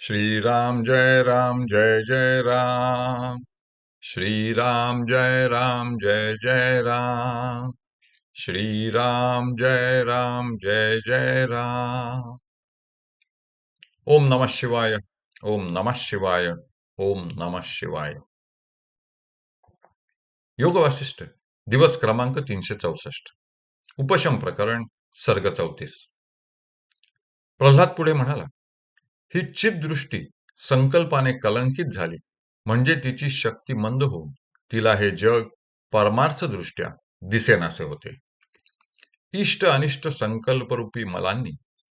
श्रीराम जय राम जय जय राम श्रीराम जय राम जय जय राम श्रीराम जय राम जय जय राम ओम नमः शिवाय ओम नमः शिवाय ओम नमः शिवाय योग वासिष्ठ दिवस क्रमांक तीनशे चौसष्ट उपशम प्रकरण सर्ग चौतीस प्रल्हाद पुढे म्हणाला ही चितदृष्टी संकल्पाने कलंकित झाली. म्हणजे तिची शक्ती मंद होऊन तिला हे जग परमार्थ दृष्ट्या दिसेनासे होते. इष्ट अनिष्ट संकल्परूपी मलांनी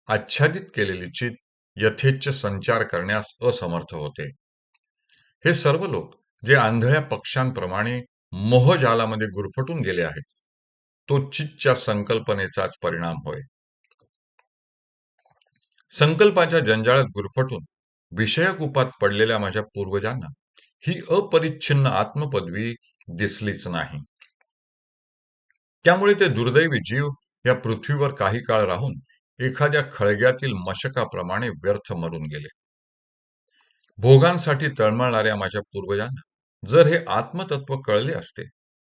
आच्छादित केलेली चित यथेच्छ संचार करण्यास असमर्थ होते. हे सर्व लोक जे आंधळ्या पक्ष्यांप्रमाणे मोहजालामध्ये गुरफटून गेले आहेत तो चितच्या संकल्पनेचाच परिणाम होय. संकल्पाच्या जंजाळात गुरफटून विषयकूपात पडलेल्या माझ्या पूर्वजांना ही अपरिच्छिन्न आत्मपदवी दिसलीच नाही. त्यामुळे ते दुर्दैवी जीव या पृथ्वीवर काही काळ राहून एखाद्या खळग्यातील मशकाप्रमाणे व्यर्थ मरून गेले. भोगांसाठी तळमळणाऱ्या माझ्या पूर्वजांना जर हे आत्मतत्व कळले असते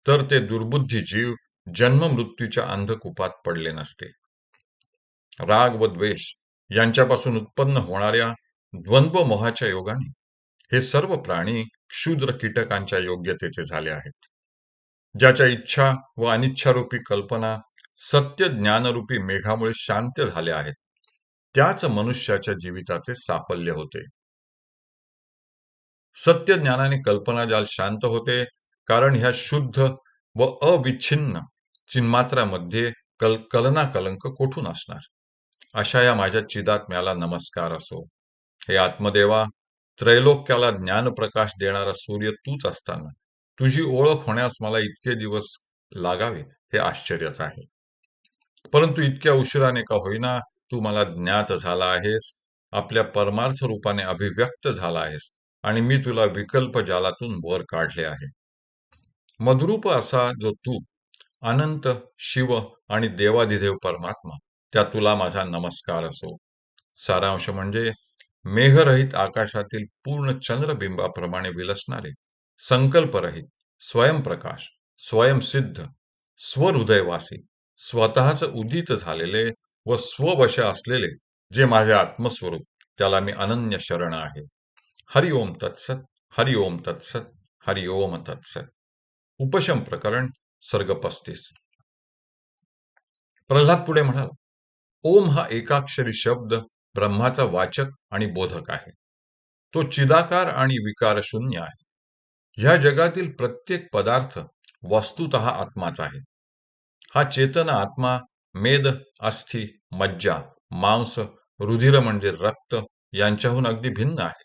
तर ते दुर्बुद्धी जीव जन्ममृत्यूच्या अंधकूपात पडले नसते. राग व द्वेष यांच्यापासून उत्पन्न होणाऱ्या द्वंद्व मोहाच्या योगाने हे सर्व प्राणी क्षुद्र कीटकांच्या योग्यतेचे झाले आहेत. ज्याच्या इच्छा व अनिच्छारूपी कल्पना सत्य ज्ञानरूपी मेघामुळे शांत झाल्या आहेत त्याच मनुष्याच्या जीविताचे साफल्य होते. सत्य ज्ञानाने कल्पनाजाल शांत होते कारण ह्या शुद्ध व अविच्छिन्न चिन्मात्रामध्ये कल कलना कलंक कोठून असणार? अशा या माझ्या चिदात्म्याला नमस्कार असो. हे आत्मदेवा त्रैलोक्याला ज्ञानप्रकाश देणारा सूर्य तूच असताना तुझी ओळख होण्यास मला इतके दिवस लागावे हे आश्चर्यच आहे. परंतु इतक्या उशिराने का होईना तू मला ज्ञात झाला आहेस आपल्या परमार्थ रूपाने अभिव्यक्त झाला आहेस आणि मी तुला विकल्प जालातून वर काढले आहे. मदरूप असा जो तू अनंत शिव आणि देवाधिदेव परमात्मा त्या तुला माझा नमस्कार असो. सारांश म्हणजे मेघरहित आकाशातील पूर्ण चंद्रबिंबाप्रमाणे विलसणारे संकल्परहित स्वयंप्रकाश स्वयंसिद्ध स्वहृदयवासी स्वतःच उदित झालेले व स्ववश असलेले जे माझे आत्मस्वरूप त्याला मी अनन्य शरण आहे. हरि ओम तत्सत हरि ओम तत्सत हरि ओम तत्सत. उपशम प्रकरण सर्ग पस्तीस. प्रल्हाद पुढे म्हणाला ओम हा एकाक्षरी शब्द ब्रह्माचा वाचक आणि बोधक आहे. तो चिदाकार आणि विकार शून्य आहे. ह्या जगातील प्रत्येक पदार्थ वस्तुत आत्माच आहे. हा चेतन आत्मा मेद अस्थि मज्जा मांस रुधिर म्हणजे रक्त यांच्याहून अगदी भिन्न आहे.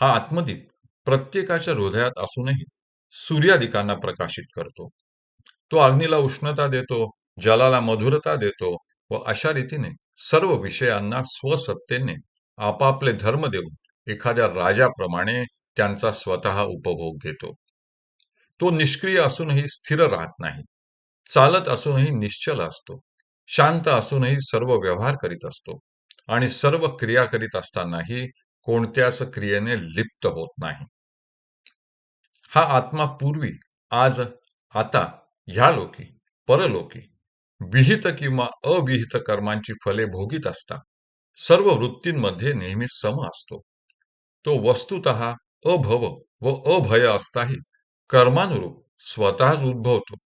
हा आत्मदीप प्रत्येकाच्या हृदयात असूनही सूर्यादिकांना प्रकाशित करतो. तो अग्नीला उष्णता देतो जलाला मधुरता देतो व अशा रीतीने सर्व विषयांना स्वसत्तेने आपापले धर्म देऊन एखाद्या राजाप्रमाणे त्यांचा स्वतः उपभोग घेतो. तो निष्क्रिय असूनही स्थिर राहत नाही. चालत असूनही निश्चल असतो. शांत असूनही सर्व व्यवहार करीत असतो. आणि सर्व क्रिया करीत असतानाही कोणत्याच क्रियेने लिप्त होत नाही. हा आत्मा पूर्वी आज आता ह्या लोकी परलोकी विहित किंवा अविहित कर्मांची फले भोगीत असता सर्व वृत्तींमध्ये नेहमी सम असतो. तो वस्तुत अभव व अभय असताही कर्मानुरूप स्वतःच उद्भवतो.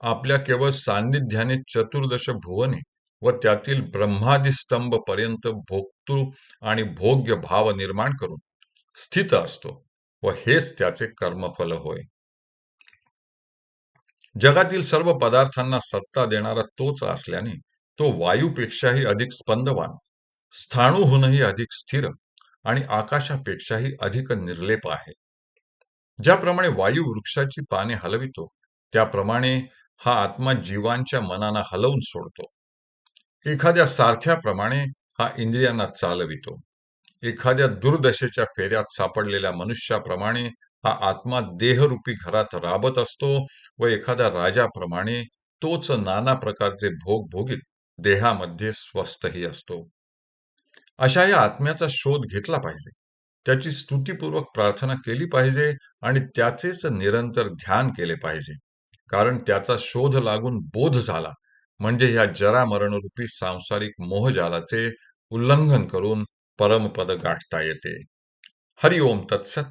आपल्या केवळ सान्निध्याने चतुर्दश भुवने व त्यातील ब्रह्मादिस्तंभ पर्यंत भोक्तृ आणि भोग्य भाव निर्माण करून स्थित असतो व हेच त्याचे कर्मफल होय. जगातील सर्व पदार्थांना सत्ता देणारा तोच असल्याने तो वायूपेक्षाही अधिक स्पंदवान स्थाणूहूनही अधिक स्थिर आणि आकाशापेक्षाही अधिक निर्लेप आहे. ज्याप्रमाणे वायू वृक्षाची पाने हलवितो त्याप्रमाणे हा आत्मा जीवांच्या मनाना हलवून सोडतो. एखाद्या सारथ्याप्रमाणे हा इंद्रियांना चालवितो. एखाद्या दुर्दशेच्या फेऱ्यात सापडलेल्या मनुष्याप्रमाणे हा आत्मा देहरूपी घरात राबत असतो व एखाद्या राजाप्रमाणे तोच नाना प्रकारचे भोग भोगीत देहामध्ये स्वस्थही असतो. अशा या आत्म्याचा शोध घेतला पाहिजे. त्याची स्तुतीपूर्वक प्रार्थना केली पाहिजे आणि त्याचेच निरंतर ध्यान केले पाहिजे. कारण त्याचा शोध लागून बोध झाला. म्हणजे ह्या जरा मरणरूपी सांसारिक मोहजालाचे उल्लंघन करून परमपद गाठता येते. हरि ओम तत्सत